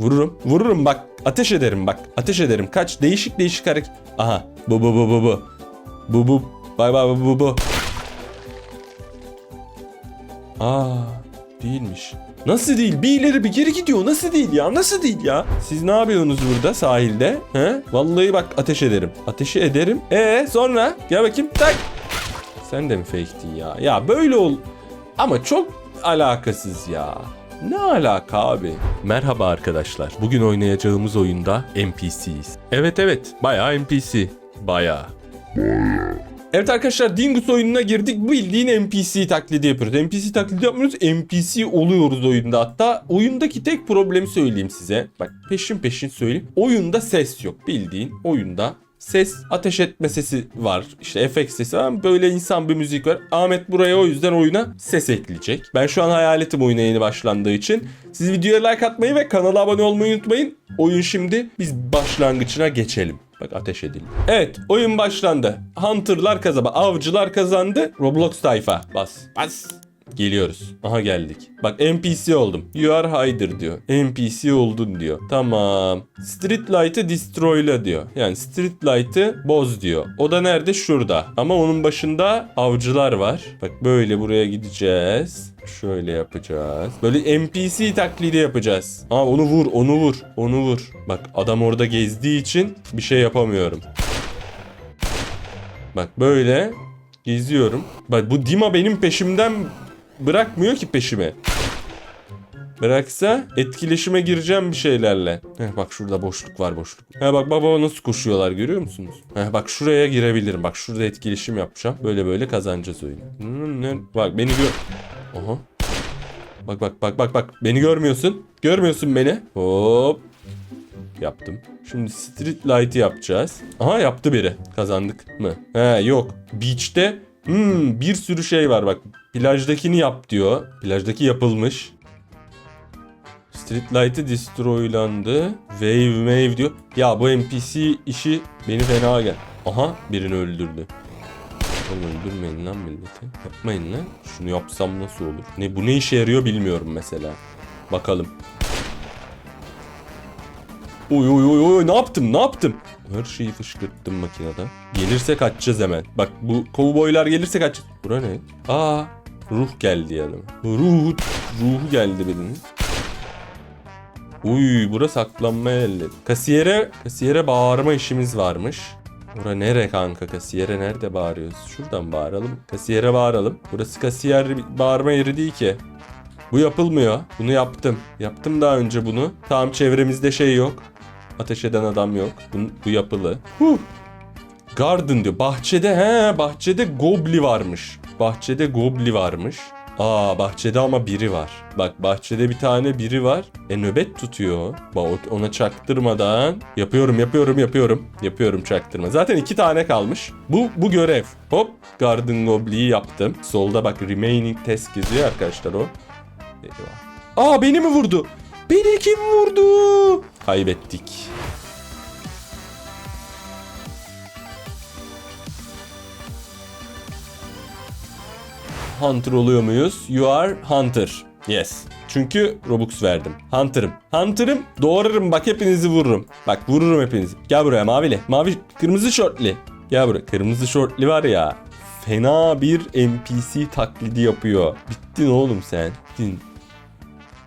Vururum. Vururum bak. Ateş ederim bak. Ateş ederim. Kaç. Değişik değişik hareket. Aha. Bu bu bu bu bu. Bu bu. Bay bay bu bu bu. Aa değilmiş. Nasıl değil? Bir ileri bir geri gidiyor. Nasıl değil ya? Nasıl değil ya? Siz ne yapıyorsunuz burada sahilde? He? Vallahi bak ateş ederim. Ateşi ederim. E sonra gel bakayım. Tak. Sen de mi fake'tin ya? Ya böyle ol. Ama çok alakasız ya. Ne alaka abi? Merhaba arkadaşlar. Bugün oynayacağımız oyunda NPC'yiz. Evet evet. Bayağı NPC. Bayağı. Evet arkadaşlar Dingus oyununa girdik. Bildiğin NPC taklidi yapıyoruz. NPC taklidi yapmıyoruz. NPC oluyoruz oyunda. Hatta oyundaki tek problemi söyleyeyim size. Bak peşin peşin söyleyeyim. Oyunda ses yok. Bildiğin oyunda ses ateş etme sesi var. İşte efekt sesi var. Böyle insan bir müzik var. Ahmet buraya o yüzden oyuna ses ekleyecek. Ben şu an hayaletim oyuna yeni başlandığı için. Siz videoya like atmayı ve kanala abone olmayı unutmayın. Oyun şimdi biz başlangıçına geçelim. Bak ateş edildi. Evet oyun başlandı. Hunter'lar kazandı. Avcılar kazandı. Roblox tayfa. Bas. Bas. Geliyoruz. Aha geldik. Bak NPC oldum. You are hider diyor. NPC oldun diyor. Tamam. Street light'ı destroy'la diyor. Yani street light'ı boz diyor. O da nerede? Şurada. Ama onun başında avcılar var. Bak böyle buraya gideceğiz. Şöyle yapacağız. Böyle NPC taklidi yapacağız. Aa onu vur, onu vur, onu vur. Bak adam orada gezdiği için bir şey yapamıyorum. Bak böyle geziyorum. Bak bu Dima benim peşimden bırakmıyor ki peşime. Bıraksa etkileşime gireceğim bir şeylerle. Heh, bak şurada boşluk var boşluk. He bak baba nasıl koşuyorlar görüyor musunuz? Heh, bak şuraya girebilirim. Bak şurada etkileşim yapacağım. Böyle böyle kazanacağız oyunu. Bak beni gör... Aha. Bak bak bak bak bak. Beni görmüyorsun. Görmüyorsun beni. Hop. Yaptım. Şimdi street light'ı yapacağız. Aha yaptı biri. Kazandık mı? He yok. Beach'te hmm, bir sürü şey var bak. Plajdakini yap diyor. Plajdaki yapılmış. Street light'ı destroylandı. Wave wave diyor. Ya bu NPC işi beni fena gel. Aha birini öldürdü. Oğlum öldürmeyin lan milleti. Yapmayın lan. Şunu yapsam nasıl olur? Ne bu ne işe yarıyor bilmiyorum mesela. Bakalım. Oy oy oy oy ne yaptım ne yaptım? Her şeyi fışkırttım makinede. Gelirse kaçacağız hemen. Bak bu kovboylar gelirse kaç. Bura ne? Aa ruh geldi yanıma. Ruh ruhu geldi birinin. Uy bura saklanma elleri. Kasiyere, kasiyere bağırma işimiz varmış. Bura nere kanka? Kasiyere nerede bağırıyoruz? Şuradan bağıralım. Kasiyere bağıralım. Burası kasiyer bağırma yeri değil ki. Bu yapılmıyor. Bunu yaptım. Yaptım daha önce bunu. Tamam çevremizde şey yok. Ateş eden adam yok. Bu, bu yapılı. Huh. Garden diyor. Bahçede he bahçede gobli varmış. Bahçede gobli varmış. Aa bahçede ama biri var. Bak bahçede bir tane biri var. E nöbet tutuyor. Bak ona çaktırmadan yapıyorum yapıyorum yapıyorum. Yapıyorum çaktırma. Zaten iki tane kalmış. Bu bu görev. Hop Garden Gobli'yi yaptım. Solda bak remaining test geziyor arkadaşlar o. Eyvah. Aa beni mi vurdu? Beni kim vurdu? Kaybettik. Hunter oluyor muyuz? You are Hunter. Yes. Çünkü Robux verdim. Hunter'ım. Hunter'ım doğrarım bak hepinizi vururum. Bak vururum hepinizi. Gel buraya mavili. Mavi kırmızı şortli. Gel buraya. Kırmızı şortli var ya. Fena bir NPC taklidi yapıyor. Bittin oğlum sen. Bittin.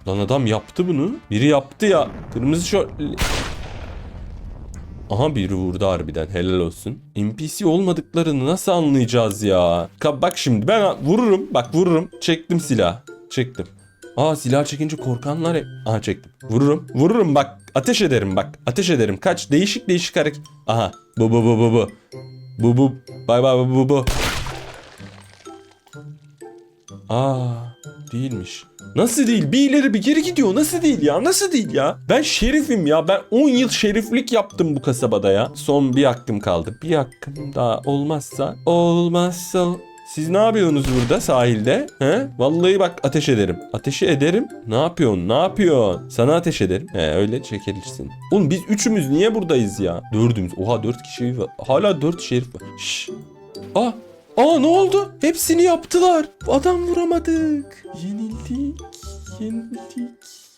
Lan adam yaptı bunu. Biri yaptı ya. Kırmızı şortli. Aha biri vurdu harbiden helal olsun. NPC olmadıklarını nasıl anlayacağız ya? Bak şimdi ben vururum. Bak vururum. Çektim silah. Çektim. Aa silah çekince korkanlar hep. Aha çektim. Vururum. Vururum bak. Ateş ederim bak. Ateş ederim. Kaç değişik değişik hareket. Aha. Bu bu bu bu bu. Bu bu. Bay bay bu bu bu. Aa değilmiş. Nasıl değil? Bir ileri bir geri gidiyor. Nasıl değil ya? Nasıl değil ya? Ben şerifim ya. Ben 10 yıl şeriflik yaptım bu kasabada ya. Son bir hakkım kaldı. Bir hakkım daha olmazsa olmazsa siz ne yapıyorsunuz burada sahilde? He? Vallahi bak ateş ederim. Ateşi ederim. Ne yapıyorsun? Ne yapıyorsun? Sana ateş ederim. He öyle çekilirsin. Oğlum biz üçümüz niye buradayız ya? Dördümüz. Oha dört kişi var. Hala dört şerif var. Şşş. Aa Aa ne oldu? Hepsini yaptılar. Adam vuramadık. Yenildik. Yenildik.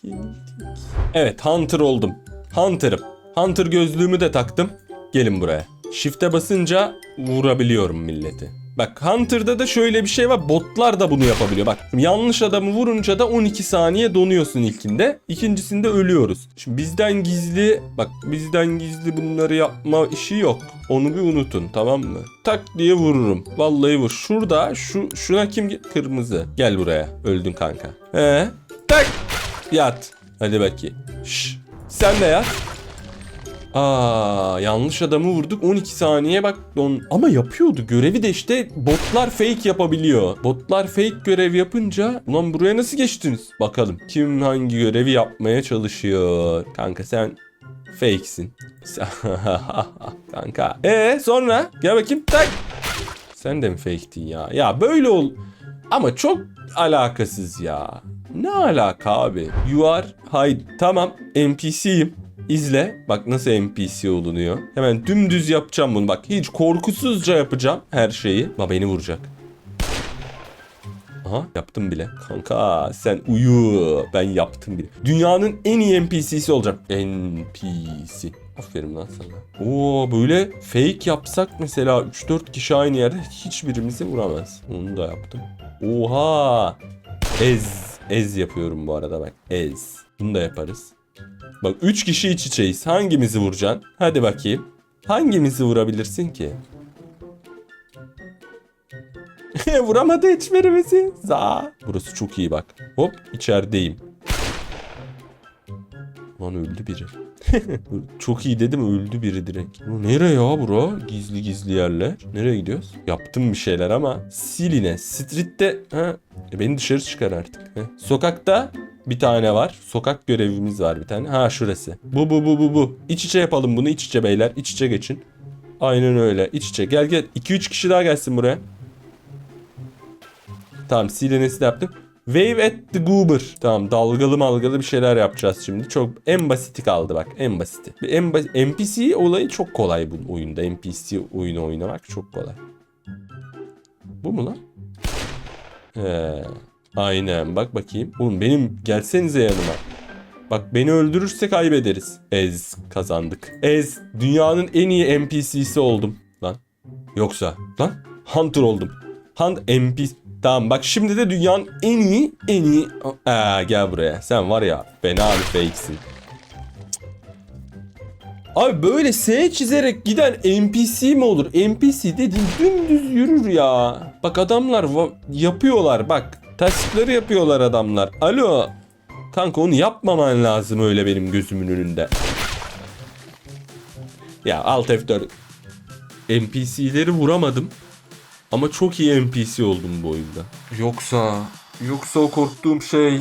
yenildik. Evet Hunter oldum. Hunter'ım. Hunter gözlüğümü de taktım. Gelin buraya. Shift'e basınca vurabiliyorum milleti. Bak Hunter'da da şöyle bir şey var. Botlar da bunu yapabiliyor. Bak yanlış adamı vurunca da 12 saniye donuyorsun ilkinde. İkincisinde ölüyoruz. Şimdi bizden gizli bak bizden gizli bunları yapma işi yok. Onu bir unutun tamam mı? Tak diye vururum. Vallahi vur. Şurada şu şuna kim kırmızı. Gel buraya. Öldün kanka. Ee? Tak. Yat. Hadi bakayım. Şş. Sen de yat. Aa yanlış adamı vurduk 12 saniye bak don ama yapıyordu görevi de işte botlar fake yapabiliyor. Botlar fake görev yapınca ulan buraya nasıl geçtiniz? Bakalım kim hangi görevi yapmaya çalışıyor. Kanka sen fakesin. Kanka. E sonra gel bakayım tak. Sen de mi fake'tin ya? Ya böyle ol. Ama çok alakasız ya. Ne alaka abi? You are hide. Tamam NPC'yim. İzle. Bak nasıl NPC olunuyor. Hemen dümdüz yapacağım bunu. Bak hiç korkusuzca yapacağım her şeyi. Bak beni vuracak. Aha yaptım bile. Kanka sen uyu. Ben yaptım bile. Dünyanın en iyi NPC'si olacağım. NPC. Aferin lan sana. Oo böyle fake yapsak mesela 3-4 kişi aynı yerde hiçbirimizi vuramaz. Onu da yaptım. Oha. Ez. Ez yapıyorum bu arada bak. Ez. Bunu da yaparız. Bak 3 kişi iç içeyiz. Hangimizi vuracaksın? Hadi bakayım. Hangimizi vurabilirsin ki? Vuramadı hiçbirimizi. Za. Burası çok iyi bak. Hop içerideyim. Lan öldü biri. çok iyi dedim öldü biri direkt. Nereye ya bura? Gizli gizli yerler. Nereye gidiyoruz? Yaptım bir şeyler ama. Siline. Street'te. Ha. E beni dışarı çıkar artık. Heh. Sokakta bir tane var. Sokak görevimiz var bir tane. Ha şurası. Bu bu bu bu bu. İç içe yapalım bunu. iç içe beyler. İç içe geçin. Aynen öyle. İç içe. Gel gel. 2-3 kişi daha gelsin buraya. Tamam silenesi de yaptık. Wave at the goober. Tamam dalgalı malgalı bir şeyler yapacağız şimdi. Çok en basiti kaldı bak en basiti. En bas- NPC olayı çok kolay bu oyunda. NPC oyunu oynamak çok kolay. Bu mu lan? He. Aynen bak bakayım. Oğlum benim gelsenize yanıma. Bak beni öldürürse kaybederiz. Ez kazandık. Ez dünyanın en iyi NPC'si oldum. Lan. Yoksa lan Hunter oldum. Hunt NPC Tamam bak şimdi de dünyanın en iyi en iyi Aa, gel buraya. Sen var ya fena bir fake'sin. Abi böyle S çizerek giden NPC mi olur? NPC dediğin dümdüz yürür ya. Bak adamlar yapıyorlar bak. Taskları yapıyorlar adamlar. Alo. Kanka onu yapmaman lazım öyle benim gözümün önünde. Ya Alt F4. NPC'leri vuramadım. Ama çok iyi NPC oldum bu oyunda. Yoksa... Yoksa o korktuğum şey...